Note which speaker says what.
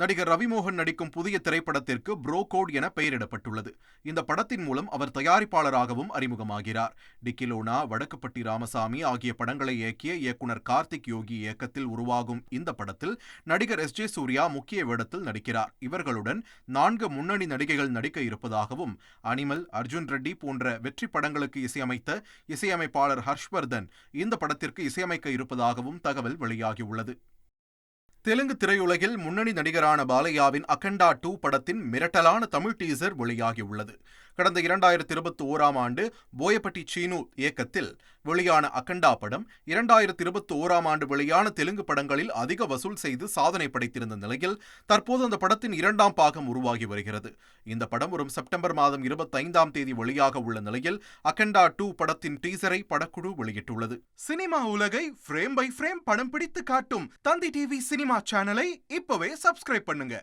Speaker 1: நடிகர் ரவிமோகன் நடிக்கும் புதிய திரைப்படத்திற்கு புரோகோட் என பெயரிடப்பட்டுள்ளது. இந்த படத்தின் மூலம் அவர் தயாரிப்பாளராகவும் அறிமுகமாகிறார். டிக்கிலோனா வடக்குப்பட்டி ராமசாமி ஆகிய படங்களை இயக்கிய இயக்குனர் கார்த்திக் யோகி இயக்கத்தில் உருவாகும் இந்த படத்தில் நடிகர் எஸ். ஜே. சூர்யா முக்கிய வேடத்தில் நடிக்கிறார். இவர்களுடன் நான்கு முன்னணி நடிகைகள் நடிக்க இருப்பதாகவும் அனிமல் அர்ஜுன் ரெட்டி போன்ற வெற்றி படங்களுக்கு இசையமைத்த இசையமைப்பாளர் ஹர்ஷ்வர்தன் இந்த படத்திற்கு இசையமைக்க இருப்பதாகவும் தகவல் வெளியாகியுள்ளது. தெலுங்கு திரையுலகில் முன்னணி நடிகரான பாலையாவின் அகண்டா டூ படத்தின் மிரட்டலான தமிழ் டீசர் வெளியாகியுள்ளது. கடந்த இரண்டாயிரத்தி இருபத்தி ஓராம் ஆண்டு போயப்பட்டி சீனு இயக்கத்தில் வெளியான அகண்டா படம் இரண்டாயிரத்தி இருபத்தி ஓராம் ஆண்டு வெளியான தெலுங்கு படங்களில் அதிக வசூல் செய்து சாதனை படைத்திருந்த நிலையில் தற்போது அந்த படத்தின் இரண்டாம் பாகம் உருவாகி வருகிறது. இந்த படம் வரும் செப்டம்பர் மாதம் இருபத்தைந்தாம் தேதி வெளியாக உள்ள நிலையில் அகண்டா டூ படத்தின் டீசரை படக்குழு வெளியிட்டுள்ளது. சினிமா உலகை ஃப்ரேம் பை ஃப்ரேம் படம் பிடித்து காட்டும் தந்தி டிவி சினிமா சேனலை இப்பவே சப்ஸ்கிரைப் பண்ணுங்க.